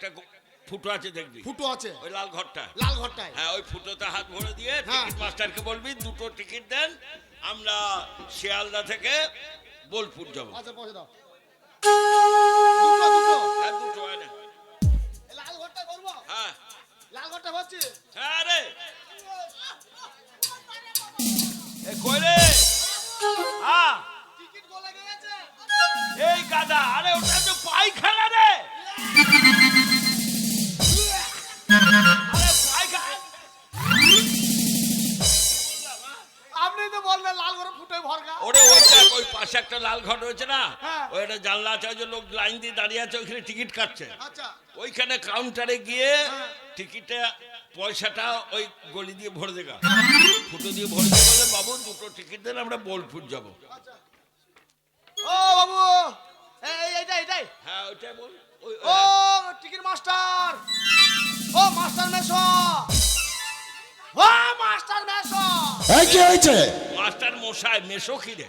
একটা ফুটো আছে দেখবি? ফুটো আছে। ওই লাল ঘরটা লাল ঘরটায়। হ্যাঁ ওই ফুটোতে হাত ভরে দিয়ে হ্যাঁ। টিকিট মাস্টারকে বলবি দুটো টিকিট দেন আমরা শিয়ালদা থেকে বোলপুর যাব। আচ্ছা পয়সা দাও। হ্যাঁ দুটো। হয় না এই লাল ঘরটা করব হ্যাঁ। লাল ঘরটা হচ্ছে হ্যাঁ রে। এ কই রে? টিকিট গলে গেছে। এই গাদা আরে ওটা তো পায়খানা রে। আপনি লাল ঘরে ফুটে ভরগা। ওরে ওই দেখ ওই পাশে একটা লাল ঘর রয়েছে না? হ্যাঁ। জানলা আছে ওই যে লোক লাইন দিয়ে দাঁড়িয়ে আছে ওইখানে টিকিট কাটছে। আচ্ছা। ওইখানে কাউন্টারে গিয়ে হ্যাঁ। টিকিটে পয়সাটা ওই গলি দিয়ে ভরে দেগা ফুটো দিয়ে ভরে দিয়ে বলে বাবু দুটো টিকিট দেন আমরা বোলপুর যাব। আচ্ছা। ও বাবু এই এইটাই হ্যাঁ ওইটাই বল। ও টিকিট মাস্টার। ও মাস্টার মেশো ও মাস্টার মেশো। এই কি হয়েছে? মাস্টার মশাই মেশো খিরে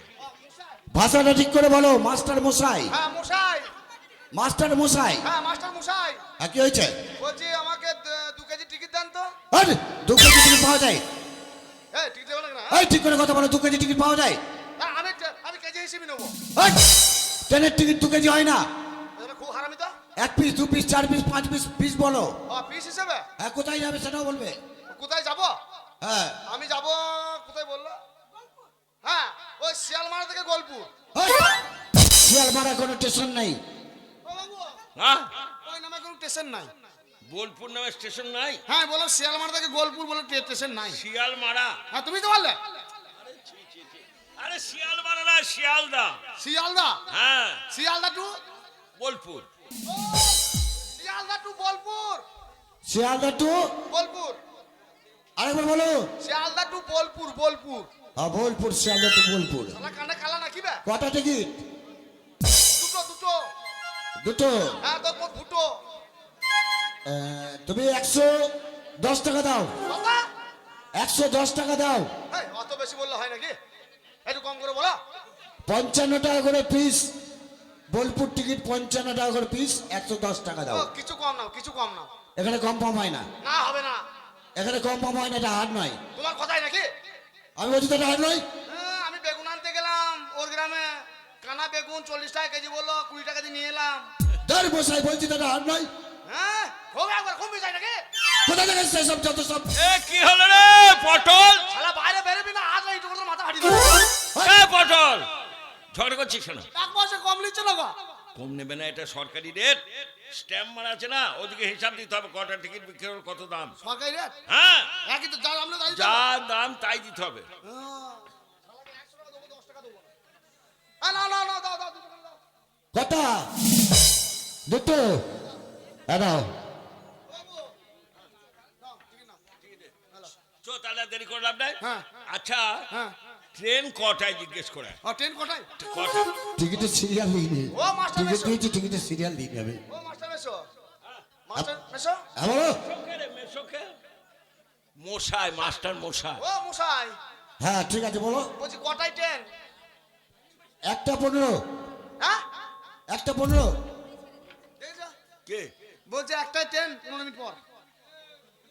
ভাষাটা ঠিক করে বলো মাস্টার মশাই। হ্যাঁ মশাই। মাস্টার মশাই। হ্যাঁ মাস্টার মশাই। আর কি হয়েছে? বলছি আমাকে দু কেজি টিকিট দেন তো। আরে দু কেজি টিকিট পাওয়া যায়? এই টিকিট না। এই ঠিক করে কথা বলো দু কেজি টিকিট পাওয়া যায়? হ্যাঁ, আমি আমি কেজি হিসেবে নেব। এই, ট্রেনের টিকিট দু কেজি হয় না। খুব হারামি তো এক পিস দু পিস চার পিস পাঁচ পিস পিস বলো। ও পিস হিসেবে? হ্যাঁ কোথায় যাবে সেটাও বলবে। কোথায় যাব? হ্যাঁ। আমি যাব কোথায় বলল? হ্যাঁ ওই শিয়ালমারা থেকে গোলপুর। শিয়ালমারা কোনো স্টেশন নাই। হ্যাঁ ওই নামে কোনো স্টেশন নাই। বোলপুর নামে স্টেশন নাই? হ্যাঁ বলো শিয়ালমারা থেকে গোলপুর বলে স্টেশন নাই। শিয়াল মারা হ্যাঁ তুমি তো বললে। আরে শিয়াল মারা না শিয়ালদা। শিয়ালদা? হ্যাঁ। Sealdah to Bolpur. Sealdah to Bolpur Sealdah to Bolpur আরেকবার বলো। শিয়ালদা টু বোলপুর বোলপুর। হ্যাঁ বোলপুর শিয়ালদা টু বোলপুর। শালা কানে কালা নাকি বে? কটা টিকিট? দুটো দুটো। দুটো? হ্যাঁ তো দুটো। তুমি একশো দশ টাকা দাও। একশো দশ টাকা দাও। অত বেশি বললে হয় নাকি? একটু কম করে বলো। পঞ্চান্ন টাকা করে পিস। বোলপুর টিকিট পঞ্চান্ন টাকা করে পিস। একশো দশ টাকা দাও। কিছু কম নাও কিছু কম নাও। এখানে কম কম হয় না। না হবে না। এখানে কম কম হয় না এটা হার নয়। তোমার কথাই নাকি? আমি বলছি তো এটা হার নয়। হ্যাঁ, আমি বেগুন আনতে গেলাম ওর গ্রামে। কানা বেগুন চল্লিশ টাকা কেজি বলল কুড়ি টাকা দিয়ে নিয়ে এলাম। ধর বসাই বলছি তো এটা হার নয়। হ্যাঁ হোক একবার কমবে যায় নাকি? কোথা থেকে এসছে সব যত সব? এ কি হলো রে পটল? শালা বাইরে বেরোবি না আজ এইটুকু করে মাথা ফাটিয়ে দেবো। এ পটল? ঝড় করছিস কেন? এক মাসে কম নিচ্ছে না গো? কম নেবে না এটা সরকারি রেট স্ট্যাম্প মারা আছে না ওদিকে হিসাব দিতে হবে কটা টিকিট বিক্রি হলো কত দাম। সরকারি রেট হ্যাঁ। একই তো যা আমরা তাই যা দাম তাই দিতে হবে। না না না দাও দুটো দাও। চো তাহলে দেরি করে লাভ নাই? হ্যাঁ। আচ্ছা। হ্যাঁ। ট্রেন কটায় জিজ্ঞেস করে? ও ট্রেন কটায়? কটা টিকিটের সিরিয়াল দিইনি ও মাস্টার টিকিট মেশো। দিয়েছি টিকিটের সিরিয়াল দিইনি আমি ও মাস্টার মেশো। মাস্টার মেশো? হ্যাঁ বলো। মেশোকে মশাই মাস্টার মশাই। ও মশাই। হ্যাঁ ঠিক আছে বলো। বলছি কটায় ট্রেন? একটা পনেরো। হ্যাঁ? একটা পনেরো। দেখেছ কে? বলছে একটাই ট্রেন পনেরো মিনিট পর।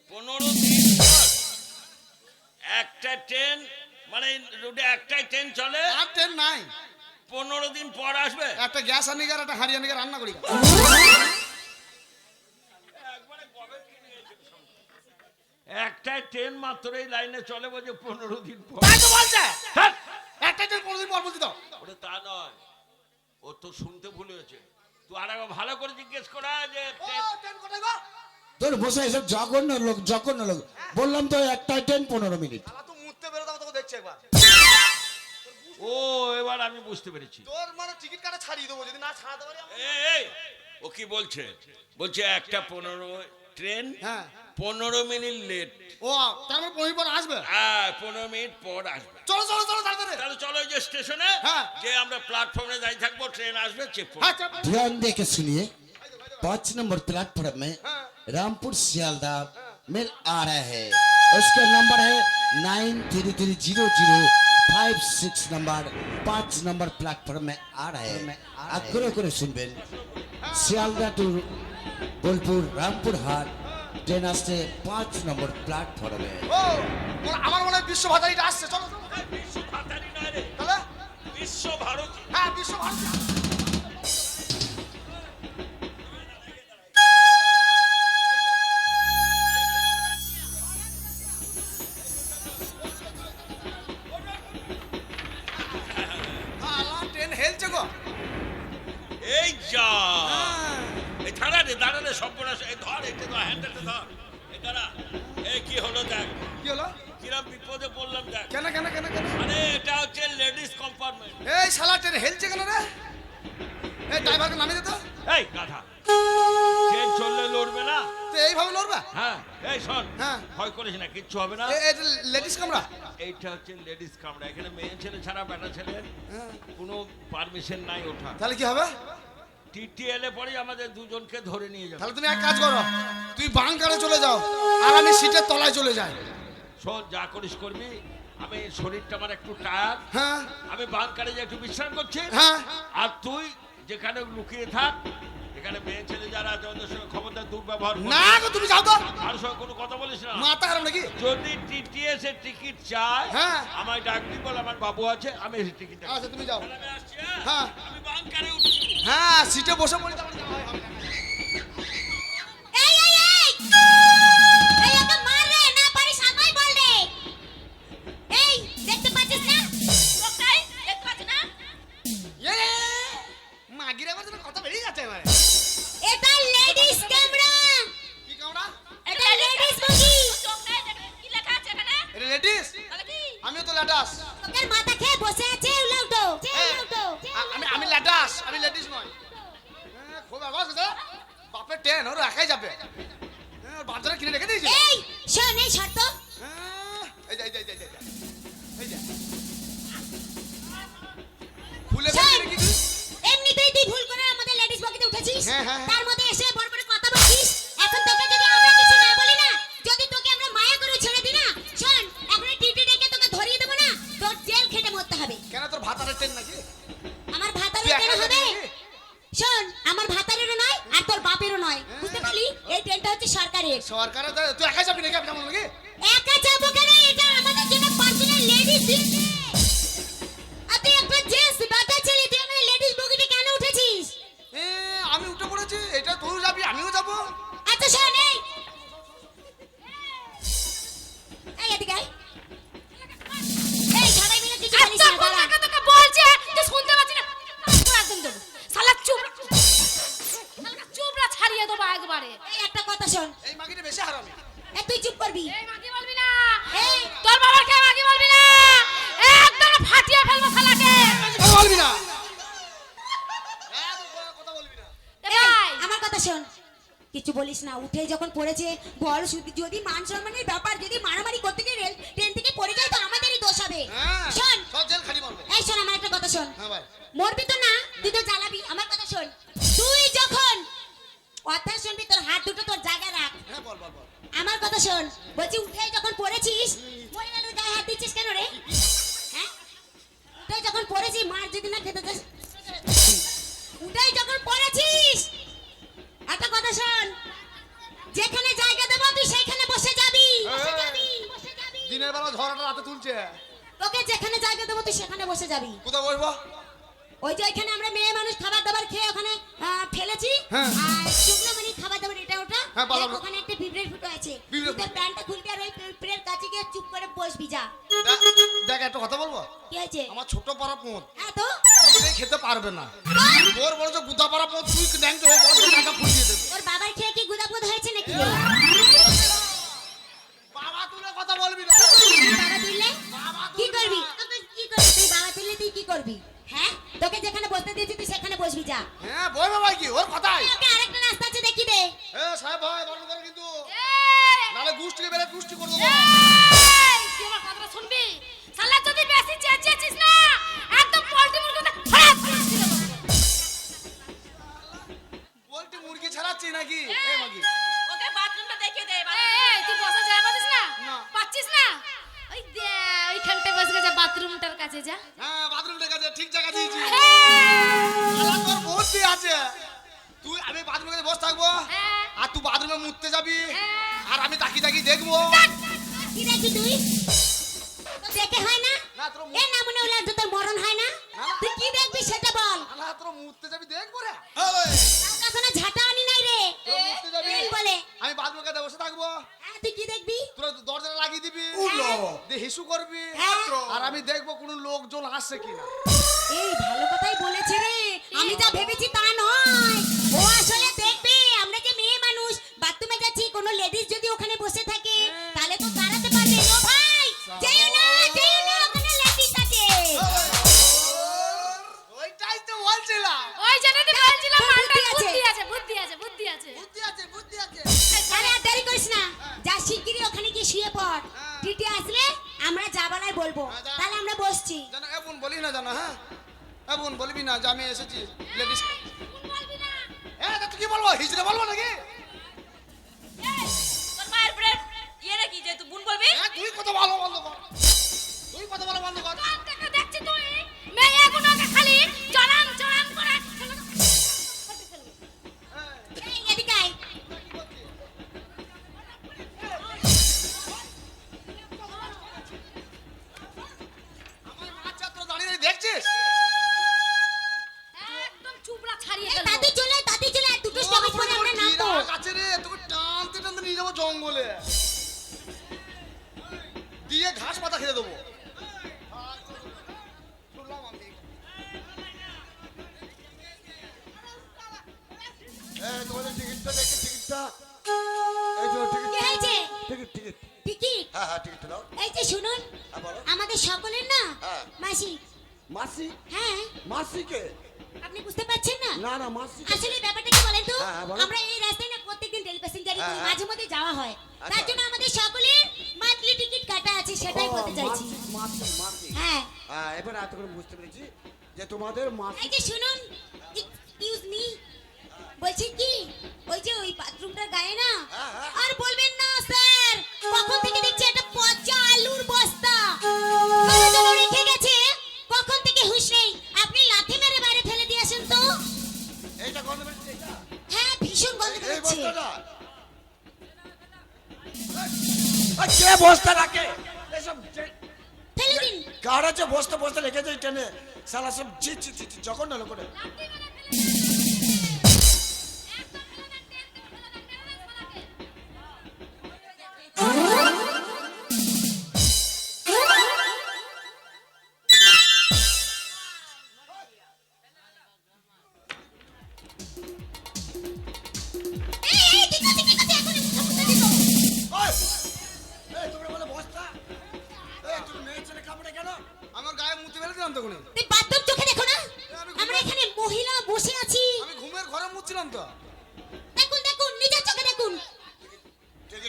পনেরো দিন পর। একটা ট্রেন মানে রোডে একটাই ট্রেন চলে। আর ট্রেন নাই। পনেরো দিন পর আসবে। একটা গ্যাস একটা হাঁড়ি রান্না করি একটাই ট্রেন মাত্র এই লাইনে চলে বলছে পনেরো দিন পর। তাই তো বলছে? হ্যাঁ। একটা ট্রেন পনেরো দিন পর বলছি তো। ওটা তা নয়। ও তো শুনতে ভুল হয়েছে। তুই আর একবার ভালো করে জিজ্ঞেস করা যে ট্রেন ট্রেন কোথায় তোর বসে এসব জঘন্য লোক জঘন্য লোক। বললাম তো একটাই ট্রেন পনেরো মিনিট। ও এবার আমি বুঝতে পেরেছি তোর মানে টিকিট কাটা ছাড়িয়ে দেবো যদি না ছাড়াতে পারি আমি- এই, এই, ও কি বলছে বলছে একটা পনেরো ট্রেন হ্যাঁ পনেরো মিনিট লেট ও তার মানে পনেরো পর আসবে হ্যাঁ পনেরো মিনিট পর আসবে চলো চলো চলো তাড়াতাড়ি তাহলে চলো ওই যে স্টেশনে হ্যাঁ। যে আমরা প্ল্যাটফর্মে দাঁড়িয়ে থাকবো ট্রেন আসবে চেক হ্যাঁ চাপ ध्यान दे के सुनिए पाँच नंबर प्लेटफॉर्म में हाँ। रामपुर सियालदा मेल आ रहा है उसका नंबर है nine three three zero zero five six number पाँच नंबर प्लेटफॉर्म में आ रहा है আগ্রহ করে শুনবেন শিয়ালদা টু বোলপুর রামপুরহাট ট্রেন আসছে পাঁচ নম্বর প্ল্যাটফর্মে ও মনে- আমার মনে হয় বিশ্ব ভাতারিটা আসছে চলো চলো। বিশ্ব ভাতারি নয় রে তাহলে বিশ্ব ভারতী হ্যাঁ বিশ্ব ভারতী রে সর্বনাশ এই ধর এটা ধর হ্যান্ডেলটা ধর। এই দাঁড়া। এই কি হলো দেখ। কি হলো? কিরম বিপদে পড়লাম দেখ। কেন কেন কেন কেন? আরে এটা হচ্ছে লেডিস কম্পার্টমেন্ট এই শালা ট্রেন হেলছে কেন রে? এই ড্রাইভারকে নামিয়ে দে তো। এই গাধা। ট্রেন চললে লড়বে না। তো এইভাবে লড়বা? হ্যাঁ এই শোন হ্যাঁ। ভয় করিস না কিচ্ছু হবে না। এটা লেডিস কামরা? এইটা হচ্ছে লেডিস কামরা। এখানে মেয়ে ছেলে ছাড়া বেটা ছেলের হ্যাঁ। কোনো পারমিশন নাই ওঠা তাহলে কি হবে? টিটি এলে পরে আমাদের দুজনকে ধরে নিয়ে যাবে। তাহলে তুমি এক কাজ করো তুই বাংকারে চলে যাও আর আমি সিটের তলায় চলে যাই। শোন যা করিস করবি আমি শরীরটা আমার একটু টায়ার হ্যাঁ। আমি বাংকারে যে একটু বিশ্রাম করছি হ্যাঁ। আর তুই যেখানে লুকিয়ে থাক এখানে মেয়ে ছেলে যারা আছে ওদের সঙ্গে ক্ষমতা দুর্ব্যবহার না গো তুমি যাও তো। কারোর সঙ্গে কোনো কথা বলিস না। মাথা খারাপ নাকি? যদি টিটিএস এর টিকিট চায় হ্যাঁ। আমায় ডাকবি বল আমার বাবু আছে আমি এসে টিকিট আচ্ছা তুমি যাও। আমি আসছি হ্যাঁ? হ্যাঁ। আমি বাংকারে উঠছি। হ্যাঁ সিটে বসে পড়ি তারপরে যাওয়া তো- তুই একা যাবি নাকি? আমি যেমন নাকি? একা যাব কেন? এটা আমাদের জন্য পার্সোনাল লেডিস উঠে যখন পড়েছে বল যদি মান সম্মানের ব্যাপার যদি মারামারি করতে গিয়ে রেল ট্রেন থেকে পড়ে যায় তো আমাদেরই দোষ হবে। হ্যাঁ শোন। এই শোন আমার একটা কথা শোন। হ্যাঁ ভাই মরবি তো না তুই তো জ্বালাবি আমার কথা শোন। তুই যখন কথা শুনবি তোর হাত দুটো তোর জায়গায় রাখ। হ্যাঁ বল বল বল। আমার কথা শোন। বলছি উঠে যখন পড়েছিস মহিলাদের গায়ে হাত দিচ্ছিস কেন রে? হ্যাঁ? উঠে যখন পড়েছিস মার যদি না খেতে চাস। উঠে যখন পড়েছিস একটা কথা শোন। যেখানে জায়গা দেবো তুই সেইখানে বসে যাবি। বসে যাবি দিনের বেলা ঝড়টা রাতে তুলছে। তোকে যেখানে জায়গা দেবো তুই সেখানে বসে যাবি। কোথায় বসবো? ওই যে ওইখানে আমরা মেয়ে মানুষ খাবার দাবার খেয়ে ওখানে ফেলেছি। হ্যাঁ। আর শুকনো মানে খাবার দাবার এটা ওটা। হ্যাঁ। ওখানে একটা পিঁপড়ের ফুটো আছে। তুই তোর প্যান্টটা খুলবি আর ওই পিঁপড়ের কাছে গিয়ে চুপ করে বসবি যা। দেখ- একটা কথা বলব? কি হয়েছে? আমার ছোট পাড়া পোঁত। হ্যাঁ তো? খেতে পারবে না। তোর বড় যে গুদা পাড়া পোঁত তুই ন্যাংটো হয়ে বড় টাকা ফুটিয়ে ওর বাবার খেয়ে কি গুদাপুদ হয়েছে নাকি? বাবা তুলে কথা বলবি না। বাবা তুললে? কি করবি? কি করবি? তুই বাবা তুললে তুই কি করবি? হ্যাঁ? তোকে যেখানে বসতে দিয়েছি তুই সেখানে বসবি যা। হ্যাঁ বই বাবা কি? ওর কথাই। ওকে আরেকটা রাস্তা আছে দেখি দে। এ সাহেব ভাই বন্ধ করে কিন্তু। নালে গুষ্টিকে বেড়ে গুষ্টি করে দেবো এই, তুই আমার কথাটা শুনবি? শালা যদি বেশি চেঁচিয়েছিস না একদম পোল্ট্রি মুরগিতে আমি বাথরুমে কাছে বসে থাকব। হ্যাঁ তুই কি দেখবি? তোরা দরজাটা লাগিয়ে দিবি। হ্যাঁ। দিয়ে হিসু করবি। হ্যাঁ। আর আমি দেখব কোনো লোকজন আসছে কিনা। এই ভালো কথাই বলেছে রে। আমি যা ভেবেছি তা নয়। ও আসলে দেখবে আমরা যে মেয়ে মানুষ বাথরুমে যাচ্ছি কোনো লেডিস যদি ওখানে বসে থাকে তাহলে তো দাঁড়াতে পারবে। ও ভাই যেও না যেও না ওখানে লেডিস আছে। ওইটাই তো বলছিলাম। ওই জন্যই তো বলছিলাম তোর মালটার বুদ্ধি বুদ্ধি আছে। আছে বুদ্ধি আছে বুদ্ধি আছে। বুদ্ধি আছে বুদ্ধি শিগগিরই ওখানে গিয়ে শুয়ে পড়। টিটি আসলে আমরা যা বলব। হ্যাঁ, তাহলে আমরা বসছি। জানো এমন বলি না জানো হ্যাঁ? এমন বলবি না যে আমি এসেছি। লেডিস হ্যাঁ তা তুই কি বলব? হিজড়ে বলব নাকি? তোর মায়ের ব্রেড ইয়ে নাকি যে তুই বুন বলবি? হ্যাঁ তুই কথা বলো বন্ধ কর। তুই কথা বলো বন্ধ কর। দেখছি তুই। খালি বলতে চাইছি। হ্যাঁ। হ্যাঁ এবার এত করে বুঝতে পেরেছি যে তোমাদের মাসি এই যে শুনুন এক্সকিউজ মি বলছি কি? ওই যে ওই বাথরুমটার গায়ে না? হ্যাঁ, হ্যাঁ। আর বলবেন না স্যার। কখন থেকে দেখছি একটা পচা আলুর বস্তা। রেখে গেছে। কখন থেকে হুঁশ নেই। আপনি লাথি মেরে বাইরে ফেলে দিয়ে আসেন তো। এইটা গন্ধ বেরোচ্ছে হ্যাঁ ভীষণ গন্ধ এই বেরোচ্ছে। কে বস্তা রাখে কার আছে? বসতে বসতে রেখে যায় ট্রেনে। সালা সব জি জি জি জঘন্য না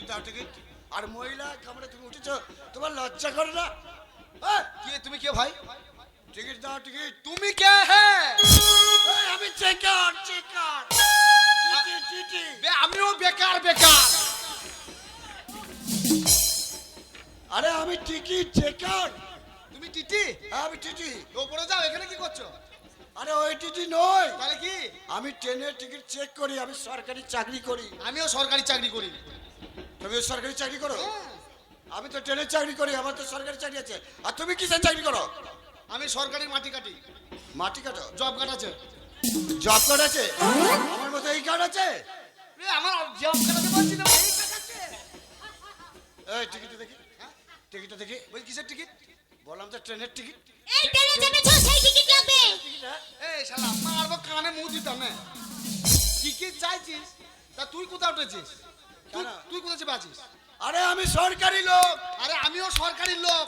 টিকিট দাও টিকিট আর মহিলা কামড়ে তুমি উঠেছো তোমার লজ্জা করে না? এই, কে তুমি কে ভাই? টিকিট দাও টিকিট। তুমি কে? হ্যাঁ! আমি চেকার আমিও বেকার বেকার। আরে আমি টিকিট চেকার। তুমি টিটি? আমি টিটি। ওপরে যাও এখানে কি করছ? আরে ওই টিটি নয়। তাহলে কি? আমি ট্রেনের টিকিট চেক করি আমি সরকারি চাকরি করি। আমিও সরকারি চাকরি করি। তুমি সরকারি চাকরি করো? আমি তো ট্রেনের চাকরি করি আমার তো সরকারি চাকরি আছে। আর তুমি কিসের চাকরি করো? আমি সরকারি মাটি কাটি। মাটি কাটো? জব কার্ড আছে। জব কার্ড আছে? আমার মতো এই কার্ড আছে? এ, আমার জব কার্ড আছে বলছি না এই কার্ড আছে। এই টিকিটটা দেখি। টিকিটটা দেখি। বলছি কিসের টিকিট? বললাম তো ট্রেনের টিকিট। এই ট্রেনে চেপেছো সেই টিকিট লাগবে। এই শালা মারবো কানে মুখ দিতাম না। টিকিট চাইছিস? তা তুই কোথায় উঠেছিস? তুই- কেন? তুই কোথায় চেপে আছিস আরে আমি সরকারি লোক। আরে আমিও সরকারি লোক।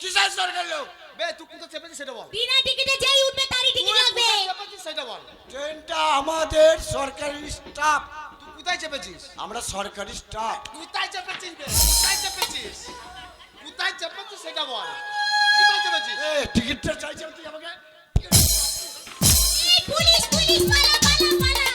কিসের সরকারি লোক? বে তুই কোথায় চেপেছিস সেটা বল। বিনা টিকিটে যেই উঠবে তারই টিকিট লাগবে। চেপেছিস সেটা বল। ট্রেনটা আমাদের সরকারি স্টাফ। তুই কোথায় চেপেছিস? আমরা সরকারি স্টাফ। কোথায় চেপেছিস বে? কোথায় চেপেছিস? কোথায় চেপেছিস সেটা বল। কোথায় চেপেছিস? এ টিকিটটা চাইছে তুই আমাকে। পুলিশ পুলিশ পালা পালা পালা।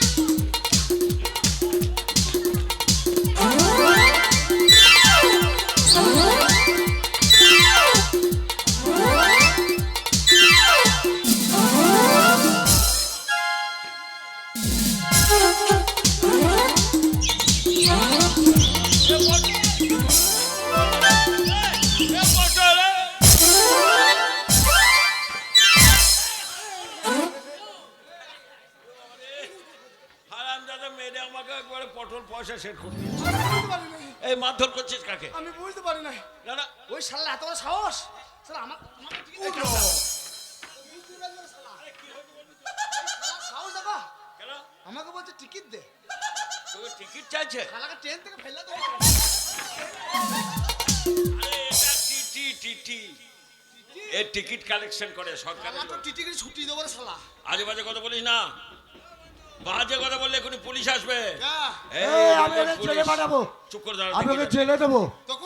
পয়সা সেট করে দিয়েছে। বুঝতে পারি নাই। এই মারধর করছিস কাকে? আমি বুঝতে পারি নাই। না না। ওই শালা এত বড় সাহস? শালা আমার আমাকে না বলছে টিকিট দে। তোকে টিকিট চাইছে? শালাকে ট্রেন থেকে ফেলে দেবো। আরে এটা টিটি টিটি এ টিকিট কালেকশন করে সরকারের আমার তো লোক। টিটি ছুটি দেবো শালা। আজে বাজে কথা বলিস না। বাজে কথা বললে এখনই পুলিশ আসবে। এই, আমি ওকে জেলে পাঠাবো। চুপ করে দাঁড়া আমি ওকে জেলে দেবো।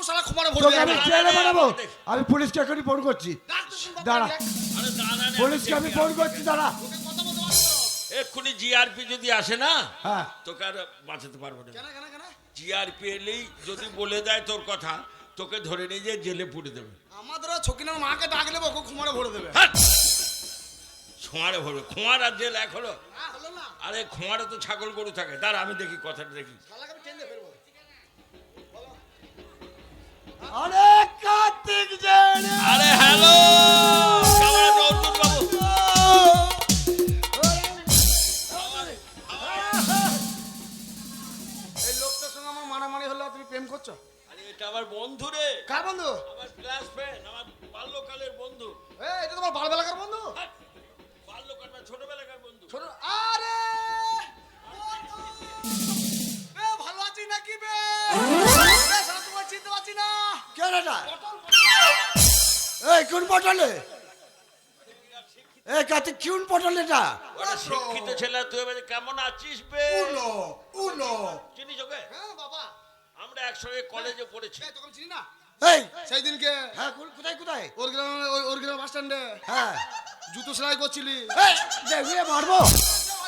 শালা ক্ষমারে ভরে আমি জেলে পাঠাবো। আমি পুলিশকে এখনই ফোন করছি। দাঁড়া। পুলিশকে আমি ফোন করছি দাঁড়া। তোকে। এক্ষুনি জিআরপি যদি আসে না হ্যাঁ। তোকে আর বাঁচাতে পারব না। কেন কেন কেন? জিআরপি এলেই যদি বলে দেয় তোর কথা তোকে ধরে নিয়ে যে জেলে পুড়ে দেবে। আমাদেরও ছকিনার মাকে ডাকলে ওকে ক্ষমারে ভরে দেবে! খোঁয়ারে ভরবে খোঁয়ার আর জেল এক হলো আরে খোঁয়ারে তো ছাগল গরু থাকে। দাঁড়া আমি দেখি কথাটা দেখি। এই কার্তিক পটল এটা। ওটা শিক্ষিত ছেলে তুই এবার কেমন আছিস বে? উনো উনো চিনিস ওকে? হ্যাঁ বাবা। আমরা একসঙ্গে কলেজে পড়েছি। এই তোকে চিনি না? এই সেই দিনকে হ্যাঁ কোথায় কোথায়? ওর গ্রামে ওর গ্রামে বাস স্ট্যান্ডে। হ্যাঁ। জুতো সেলাই করছিলি। এই দেখবে মারবো।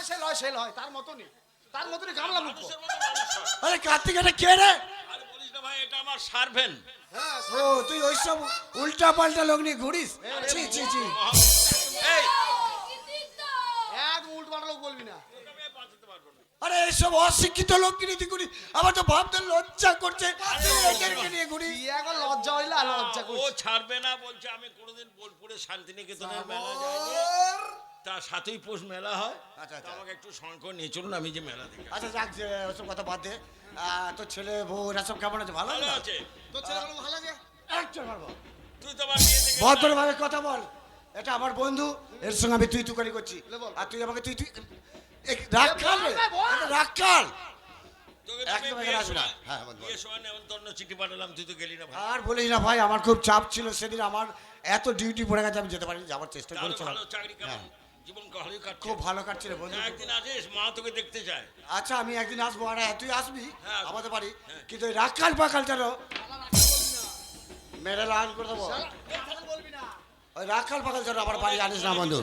সেল হয় সেল হয় তার মতনই। তার মতনই গামলা মুখ। মানুষের মতো মানুষ হয়। আরে কার্তিক এটা কে রে? আরে বলিস না ভাই এটা আমার সার্ভেন্ট হ্যাঁ ও তুই ওই সব উল্টা পাল্টা লোক নিয়ে ঘুরিস? ছি ছি ছি। এই লোক বলবি না? আরে এইসব অশিক্ষিত লোক তুই ঘুরিস আমার তো ভাবতে লজ্জা করছে। এদেরকে নিয়ে ঘুরিস কি এখন লজ্জা হইলে আর লজ্জা ও ছাড়বে না বলছে আমি কোনোদিন বোলপুরে শান্তিনিকেতনের মেলা যাইনি। তা সাতই পৌষ মেলা হয়। আচ্ছা, আচ্ছা। আমাকে একটু সঙ্গ নিয়ে চলুন আমি যে মেলা দেখি আচ্ছা যাক যে ওসব কথা বাদ দে। তোর ছেলে বউ এরা সব কেমন আছে? ভালো ভালো আছে? তোর ছেলেগুলো ভালো আছে? একজন মারবো তুই তো ভদ্রভাবে কথা বল। এটা আমার বন্ধু এর সঙ্গে আমি তুই তুকারি করছি। আর তুই আমাকে তুই তুই রাখাল রাখাল হ্যাঁ, বল, বল। বিয়ের সময় নেমন্তন্ন চিঠি পাঠালাম তুই তো গেলি না ভাই। আর বলিস না ভাই আমার খুব চাপ ছিল সেদিন আমার এত ডিউটি পড়ে গেছে আমি যেতে পারিনি যাওয়ার চেষ্টা করেছিলাম। হ্যাঁ। জীবন ভালোই কাটছে। খুব ভালো কাটছে রে বন্ধু। একদিন আসিস মা তোকে দেখতে চায়। আচ্ছা আমি একদিন আসব আর হ্যাঁ, তুই আসবি হ্যাঁ। আমাদের বাড়ি। হ্যাঁ। কিন্তু রাখাল পাখাল যেন মেরে লাল করে দেবো। ওই রাখাল পাখাল যেন আমার বাড়ি আনিস না বন্ধু।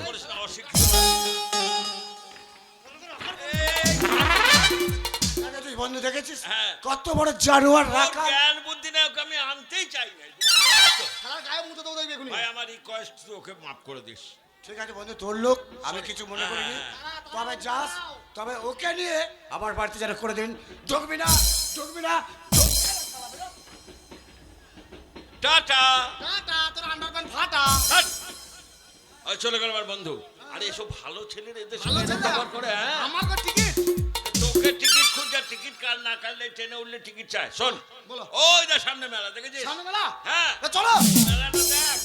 তুই বন্ধু দেখেছিস? হ্যাঁ। কত বড় জানোয়ার রাখাল। জ্ঞান বুদ্ধি না ওকে আমি আনতেই চাই না। শালার গায়ে মুতে দেবো দেখবি এখনই। ভাই আমার রিকোয়েস্ট তুই ওকে মাফ করে দিস। ঠিক আছে বন্ধু তোর লোক আমি কিছু মনে করিনি। হ্যাঁ। তবে যাস তবে ওকে নিয়ে আমার বাড়িতে যেন করে দিন। ঢুকবি না ঢুকবি না টাটা। টাটা তোর আন্ডারপ্যান্ট ফাটা! চলে গেল আমার বন্ধু। আরে এসব ভালো ছেলের এদের সঙ্গে ব্যবহার করে হ্যাঁ? আমার তো টিকিট তোকে টিকিট খুঁজা টিকিট কার না কাটলে ট্রেনে উঠলে টিকিট চায়। শোন বলো। ওই দা সামনে মেলা দেখেছিস? সামনে মেলা? হ্যাঁ। চলো। মেলাটা দেখ।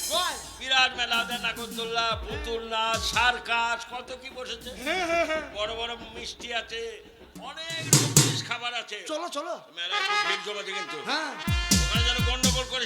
বিরাট মেলা দেখ নাগরদোল্লা পুতুল নাচ সার্কাস কত কি বসেছে। বড় বড় মিষ্টি আছে অনেক রকম জিনিস খাবার আছে। চলো চলো। মেলা খুব ভিড় জমেছে কিন্তু। হ্যাঁ। ওখানে যেন গন্ডগোল করে